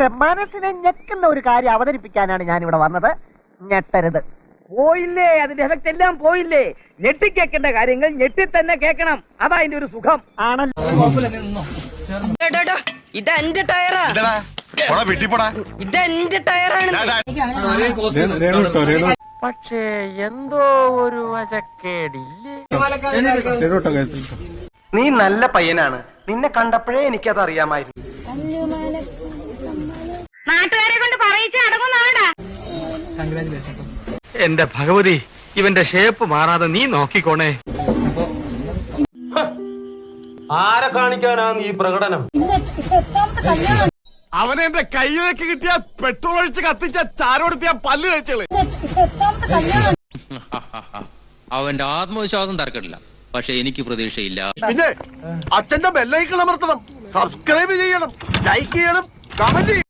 പക്ഷെ മനസ്സിനെ ഞെക്കുന്ന ഒരു കാര്യം അവതരിപ്പിക്കാനാണ് ഞാൻ ഇവിടെ വന്നത്. ഞെട്ടരുത്. പോയില്ലേ അതിന്റെ എഫക്ട് എല്ലാം പോയില്ലേ? ഞെട്ടി കേൾക്കേണ്ട കാര്യങ്ങൾ ഞെട്ടി തന്നെ കേൾക്കണം. അതാ അതിന്റെ ഒരു സുഖം. ആണല്ലോ. ഇതെന്റെ ടയറാ. ടയറാണ്. പക്ഷേ എന്തോ ഒരു വശക്കേടില്ലേ? നീ നല്ല പയ്യനാണ്. നിന്നെ കണ്ടപ്പോഴേ എനിക്കത് അറിയാമായിരുന്നു നാട്ടുകാരെ കൊണ്ട് പറയിച്ച് അടങ്ങുന്നവടാ എന്റെ ഭഗവതി ഇവന്റെ ഷേപ്പ് മാറാതെ നീ നോക്കിക്കോണേ. ആരെ കാണിക്കാനാണ് ഈ പ്രകടനം? അവനെ എന്റെ കയ്യിലേക്ക് കിട്ടിയ പെട്രോൾ ഒഴിച്ച് കത്തിച്ച ചാരോടുത്തിയ പല്ല് കഴിച്ചൾ. അവന്റെ ആത്മവിശ്വാസം തർക്കില്ല പക്ഷെ എനിക്ക് പ്രതീക്ഷയില്ല. പിന്നെ അച്ഛന്റെ ബെല്ലൈക്കൾ അമർത്തണം. സബ്സ്ക്രൈബ് ചെയ്യണം. ലൈക്ക് ചെയ്യണം. കമന്റ് ചെയ്യണം.